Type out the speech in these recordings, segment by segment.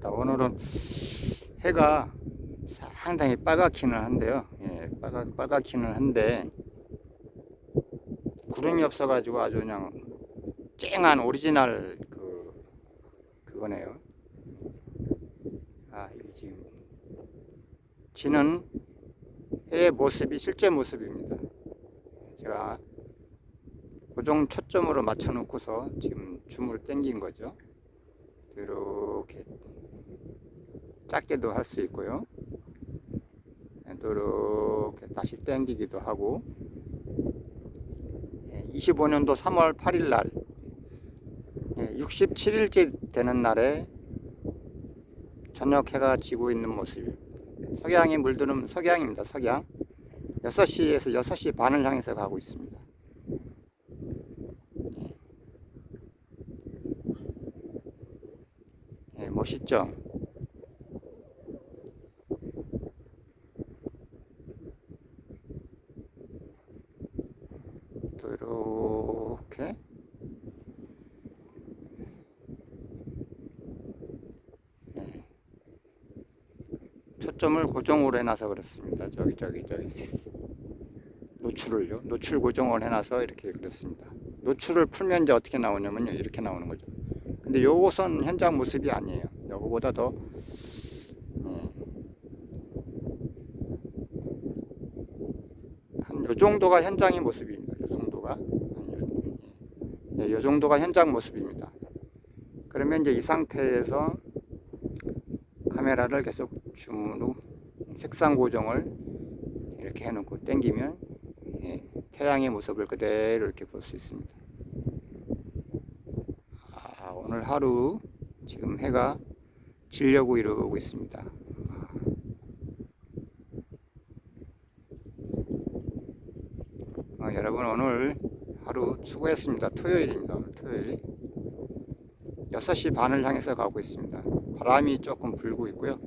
있습니다. 오늘은 해가 상당히 빨갛기는 한데요. 예, 빨갛, 빨갛기는 한데 구름이 없어가지고 아주 그냥 쨍한 오리지널 그 그거네요. 아 이게 지금 지는 해의 모습이 실제 모습입니다. 제가 고정 초점으로 맞춰놓고서 지금 줌을 당긴 거죠. 이렇게 작게도 할 수 있고요. 또 이렇게 다시 당기기도 하고 25년도 3월 8일 날 67일째 되는 날에 저녁 해가 지고 있는 모습 석양이 물드는 석양입니다. 석양 6시에서 6시 반을 향해서 가고 있습니다. 예, 멋있죠? 또 이렇게 네. 초점을 고정으로 해놔서 그렇습니다. 저기 저기 저기 노출을요. 노출 고정을 해놔서 이렇게 그렸습니다. 노출을 풀면 이제 어떻게 나오냐면요. 이렇게 나오는 거죠. 근데 요것은 현장 모습이 아니에요. 요거보다 더한요 정도가 현장의 모습입니다. 요 정도가 예, 요 정도가 현장 모습입니다. 그러면 이제 이 상태에서 카메라를 계속 줌으로 색상 고정을 이렇게 해놓고 당기면 예, 태양의 모습을 그대로 이렇게 볼 수 있습니다. 아, 오늘 하루 지금 해가 지려고 이러고 있습니다. 아, 여러분 오늘 하루 수고했습니다. 토요일입니다. 오늘 토요일 6시 반을 향해서 가고 있습니다. 바람이 조금 불고 있고요.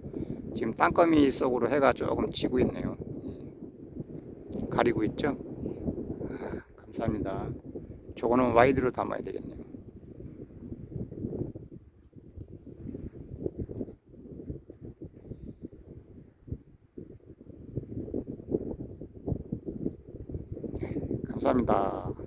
지금 땅거미 속으로 해가 조금 지고 있네요. 가리고 있죠? 아, 감사합니다. 저거는 와이드로 담아야 되겠네요. 감사합니다.